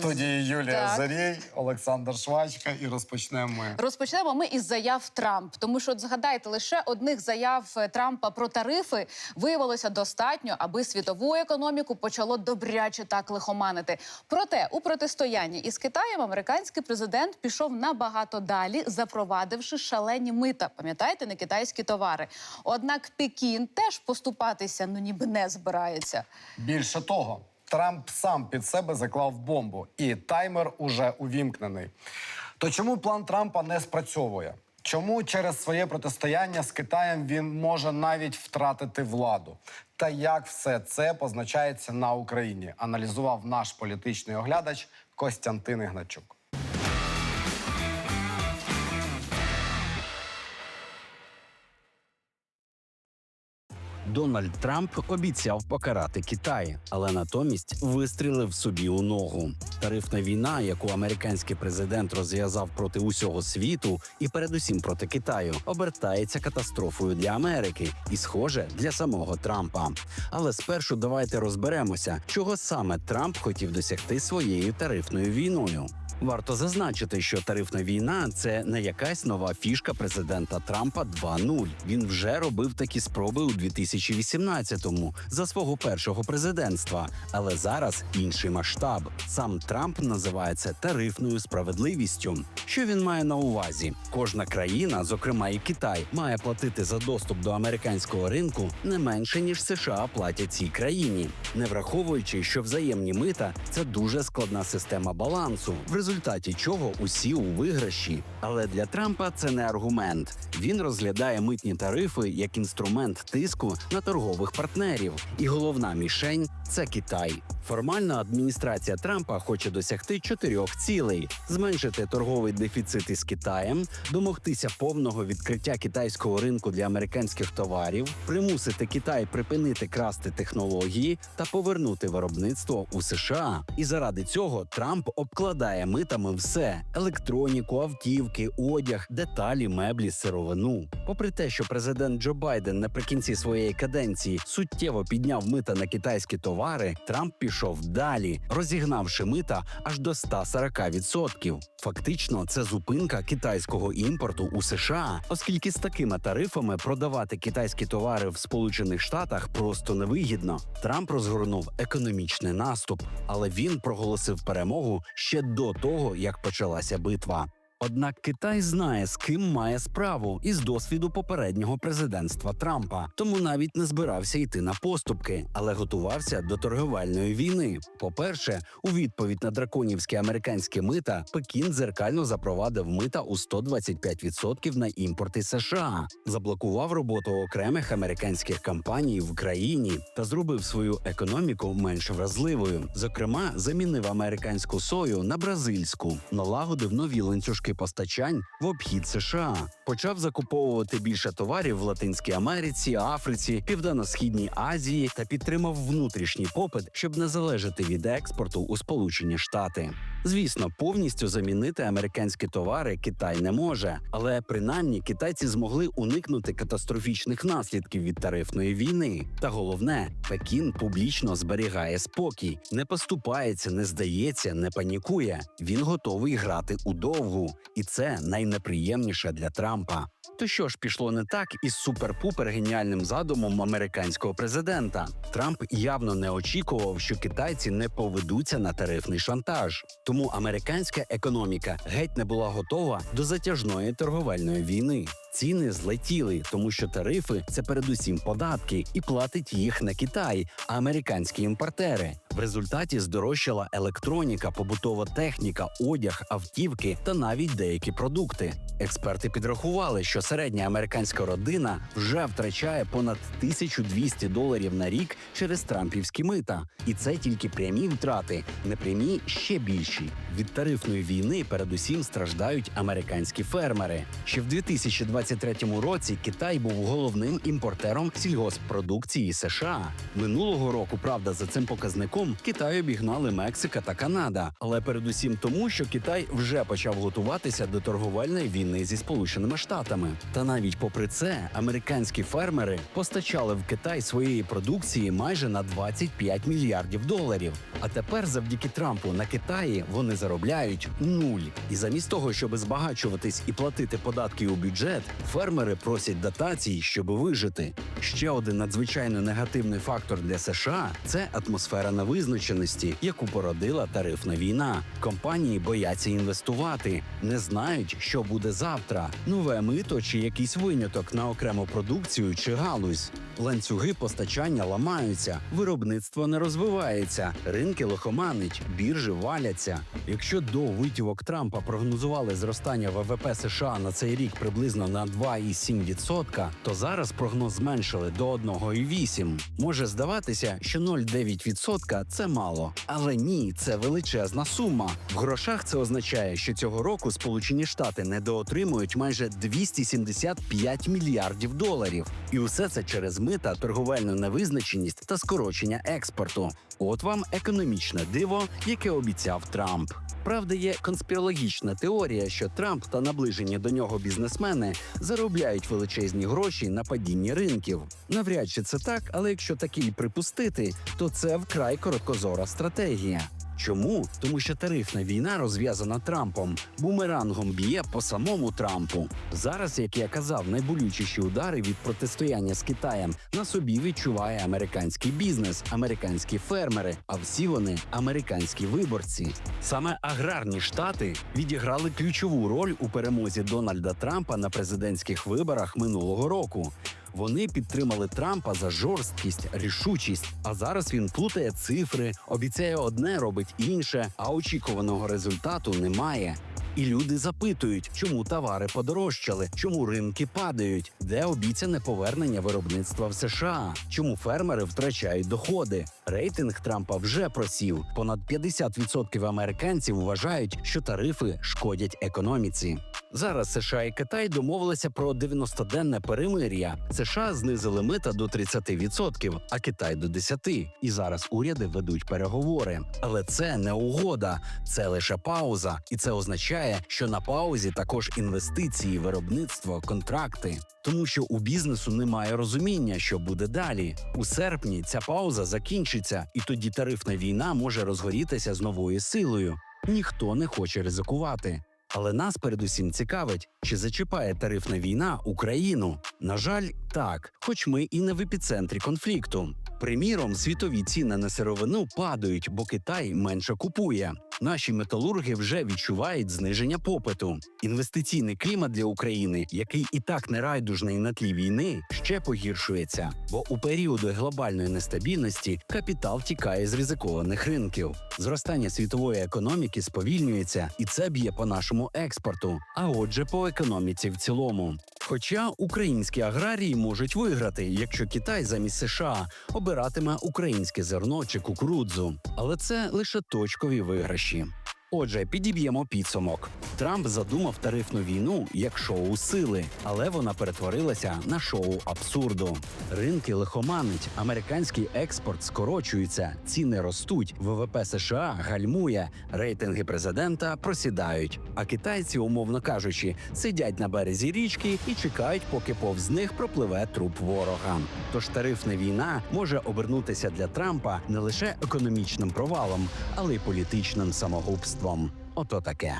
студії Юлія Так. Зарій, Олександр Швачка, і розпочнемо ми. Розпочнемо ми із заяв Трамп, тому що от згадайте, лише одних заяв е, Трампа про тарифи виявилося достатньо, аби світову економіку почало добряче так лихоманити. Проте у протистоянні із Китаєм американський президент пішов набагато далі, запровадивши шалені мита. Пам'ятаєте, на китайські товари. Однак Пекін теж поступатися ну ніби не збирається. Більше того, Трамп сам під себе заклав бомбу, і таймер уже увімкнений. То чому план Трампа не спрацьовує? Чому через своє протистояння з Китаєм він може навіть втратити владу? Та як все це позначається на Україні? Аналізував наш політичний оглядач Костянтин Ігначук. Дональд Трамп обіцяв покарати Китай, але натомість вистрілив собі у ногу. Тарифна війна, яку американський президент розв'язав проти усього світу, і передусім проти Китаю, обертається катастрофою для Америки і, схоже, для самого Трампа. Але спершу давайте розберемося, чого саме Трамп хотів досягти своєю тарифною війною. Варто зазначити, що тарифна війна це не якась нова фішка президента Трампа 2.0. Він вже робив такі спроби у 2018-му за свого першого президентства. Але зараз інший масштаб. Сам Трамп називає це тарифною справедливістю. Що він має на увазі? Кожна країна, зокрема і Китай, має платити за доступ до американського ринку не менше ніж США платять цій країні, не враховуючи, що взаємні мита це дуже складна система балансу, в результаті чого усі у виграші. Але для Трампа це не аргумент. Він розглядає митні тарифи як інструмент тиску на торгових партнерів, і головна мішень це Китай. Формально адміністрація Трампа хоче досягти чотирьох цілей: зменшити торговий дефіцит із Китаєм, домогтися повного відкриття китайського ринку для американських товарів, примусити Китай припинити красти технології та повернути виробництво у США. І заради цього Трамп обкладає митами все: електроніку, автівки, одяг, деталі, меблі, сировину. Попри те, що президент Джо Байден наприкінці своєї каденції суттєво підняв мита на китайські товари, Трамп пішов далі, розігнавши мита аж до 140%. Фактично, це зупинка китайського імпорту у США, оскільки з такими тарифами продавати китайські товари в Сполучених Штатах просто невигідно. Трамп розгорнув економічний наступ, але він проголосив перемогу ще до того, як почалася битва. Однак Китай знає, з ким має справу із досвіду попереднього президентства Трампа, тому навіть не збирався йти на поступки, але готувався до торговельної війни. По-перше, у відповідь на драконівські американські мита Пекін дзеркально запровадив мита у 125% на імпорти США, заблокував роботу окремих американських компаній в країні та зробив свою економіку менш вразливою. Зокрема, замінив американську сою на бразильську, налагодив нові ланцюжки постачань в обхід США, почав закуповувати більше товарів в Латинській Америці, Африці, Південно-східній Азії та підтримав внутрішній попит, щоб не залежати від експорту у Сполучені Штати. Звісно, повністю замінити американські товари Китай не може, але принаймні китайці змогли уникнути катастрофічних наслідків від тарифної війни. Та головне, Пекін публічно зберігає спокій, не поступається, не здається, не панікує. Він готовий грати у довгу, і це найнеприємніше для Трампа. То що ж пішло не так із супер-пупер геніальним задумом американського президента? Трамп явно не очікував, що китайці не поведуться на тарифний шантаж. Тому американська економіка геть не була готова до затяжної торговельної війни. Ціни злетіли, тому що тарифи це передусім податки, і платить їх не Китай, а американські імпортери. В результаті здорожчала електроніка, побутова техніка, одяг, автівки та навіть деякі продукти. Експерти підрахували, що середня американська родина вже втрачає понад 1200 доларів на рік через трампівські мита, і це тільки прямі втрати, непрямі ще більші. Від тарифної війни передусім страждають американські фермери. Ще в 2023 році Китай був головним імпортером сільгосппродукції США. Минулого року, правда, за цим показником Китай обігнали Мексика та Канада, але передусім тому, що Китай вже почав готуватися до торговельної війни зі Сполученими Штатами. Та навіть попри це, американські фермери постачали в Китай своєї продукції майже на 25 мільярдів доларів. А тепер, завдяки Трампу, на Китаї вони заробляють нуль. І замість того, щоб збагачуватись і платити податки у бюджет, фермери просять дотацій, щоб вижити. Ще один надзвичайно негативний фактор для США це атмосфера невизначеності, яку породила тарифна війна. Компанії бояться інвестувати, не знають, що буде завтра. Нове мито чи якийсь виняток на окрему продукцію чи галузь. Ланцюги постачання ламаються, виробництво не розвивається, ринки лихоманить, біржі валяться. Якщо до витівок Трампа прогнозували зростання ВВП США на цей рік приблизно на 2,7%, то зараз прогноз зменшили до 1,8%. Може здаватися, що 0,9% – це мало, але ні, це величезна сума. В грошах це означає, що цього року Сполучені Штати недоотримують майже 275 мільярдів доларів, і усе це через мита, торговельну невизначеність та скорочення експорту. От вам економічне диво, яке обіцяв Трамп. Правда, є конспірологічна теорія, що Трамп та наближені до нього бізнесмени заробляють величезні гроші на падінні ринків. Навряд чи це так, але якщо таке й припустити, то це вкрай короткозора стратегія. Чому? Тому що тарифна війна, розв'язана Трампом, бумерангом б'є по самому Трампу. Зараз, як я казав, найболючіші удари від протистояння з Китаєм на собі відчуває американський бізнес, американські фермери, а всі вони американські виборці. Саме аграрні штати відіграли ключову роль у перемозі Дональда Трампа на президентських виборах минулого року. Вони підтримали Трампа за жорсткість, рішучість. А зараз він плутає цифри, обіцяє одне, робить інше, а очікуваного результату немає. І люди запитують, чому товари подорожчали, чому ринки падають, де обіцяне повернення виробництва в США, чому фермери втрачають доходи. Рейтинг Трампа вже просів. Понад 50% американців вважають, що тарифи шкодять економіці. Зараз США і Китай домовилися про 90-денне перемир'я. США знизили мита до 30%, а Китай до 10%. І зараз уряди ведуть переговори. Але це не угода, це лише пауза, і це означає, що на паузі також інвестиції, виробництво, контракти. Тому що у бізнесу немає розуміння, що буде далі. У серпні ця пауза закінчиться, і тоді тарифна війна може розгорітися з новою силою. Ніхто не хоче ризикувати. Але нас передусім цікавить, чи зачіпає тарифна війна Україну. На жаль, так, хоч ми і не в епіцентрі конфлікту. Приміром, світові ціни на сировину падають, бо Китай менше купує. Наші металурги вже відчувають зниження попиту. Інвестиційний клімат для України, який і так нерайдужний на тлі війни, ще погіршується. Бо у періоди глобальної нестабільності капітал тікає з ризикованих ринків. Зростання світової економіки сповільнюється, і це б'є по нашому експорту, а отже, по економіці в цілому. Хоча українські аграрії можуть виграти, якщо Китай замість США обиратиме українське зерно чи кукурудзу, але це лише точкові виграші. Отже, підіб'ємо підсумок. Трамп задумав тарифну війну як шоу сили, але вона перетворилася на шоу абсурду. Ринки лихоманить, американський експорт скорочується, ціни ростуть, ВВП США гальмує, рейтинги президента просідають. А китайці, умовно кажучи, сидять на березі річки і чекають, поки повз них пропливе труп ворога. Тож тарифна війна може обернутися для Трампа не лише економічним провалом, але й політичним самогубством. Ото таке.